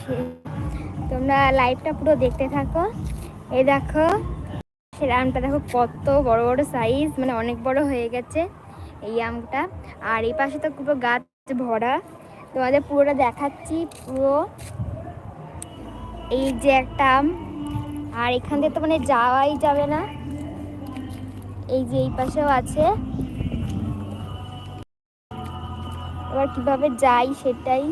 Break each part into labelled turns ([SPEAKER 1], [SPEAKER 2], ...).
[SPEAKER 1] সে তোমরা লাইভটা পুরো দেখতে থাকো। এই দেখো, সেই আমটা দেখো কত বড় বড় সাইজ মানে অনেক বড় হয়ে গেছে এই আমটা। আর এই পাশে তো পুরো গাছ ভরা। তোমাদের পুরোটা দেখাচ্ছি, পুরো এই যে একটা আম। আর এখান থেকে তো মানে যাওয়াই যাবে না। এই যে এই পাশেও আছে। এবার কীভাবে যাই সেটাই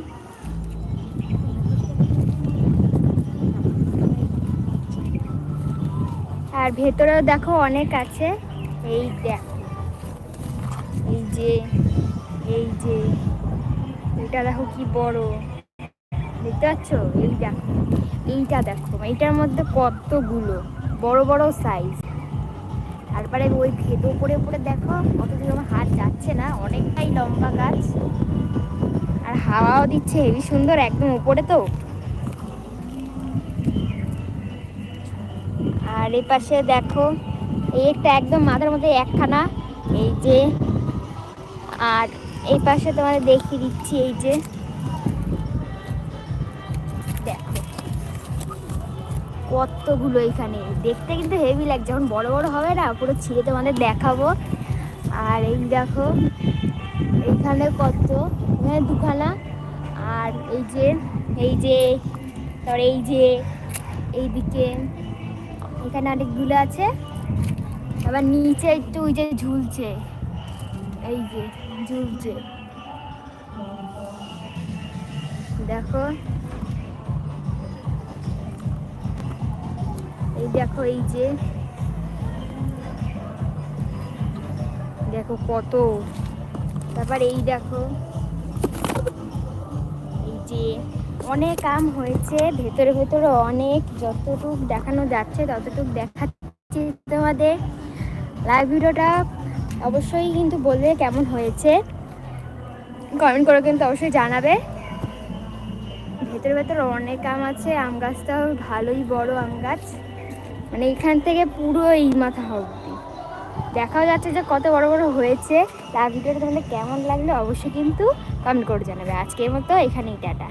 [SPEAKER 1] আর ভেতরেও দেখো অনেক আছে। এই দেখো। এই যে এই যে, এটা দেখো কি বড়। দেখতে পাচ্ছ? এই দেখো, এইটা দেখো। এইটার মধ্যে কতগুলো? বড় বড় সাইজ তারপরে ওই ভেতর উপরে উপরে দেখো দূর আমার হাত যাচ্ছে না, অনেকটাই লম্বা গাছ। আর হাওয়াও দিচ্ছে, হেবি সুন্দর, একদম উপরে তো। আর এই পাশে দেখো, এই একটা একদম মাথার মধ্যে একখানা, এই যে, আর এই পাশে তোমাদের দেখিয়ে দিচ্ছি, এই যে কতগুলো এখানে। দেখতে কিন্তু হেভি লাগছে, যখন বড় বড় হবে না, পুরো ছিঁড়ে তোমাদের দেখাবো। আর এই দেখো এইখানে কত, এখানে দুখানা, আর এই যে এই যে, তারপর এই যে, এইদিকে এখানে অনেকগুলো আছে। আবার নিচে একটু ওই যে ঝুলছে। এই যে ঝুলছে। দেখো। এই দেখো, এই যে। দেখো কত। তারপর এই দেখো। যে অনেক আম হয়েছে, ভেতরে ভেতরে অনেক যতটুক দেখানো যাচ্ছে, ততটুক দেখাচ্ছি তোমাদের। লাইভ ভিডিওটা অবশ্যই কিন্তু বলবে কেমন হয়েছে। কমেন্ট করে কিন্তু অবশ্যই জানাবে। ভেতরে ভেতরে অনেক আম আছে, আম গাছটাও ভালোই বড় আম গাছ। মানে এখান থেকে পুরো এই মাথা অব্দি দেখাও যাচ্ছে যে কত বড় বড় হয়েছে। তার ভিডিওটা তোমাদের কেমন লাগল অবশ্যই কিন্তু কমেন্ট করে জানাবে। আজকের মতো এখানেই টাটা।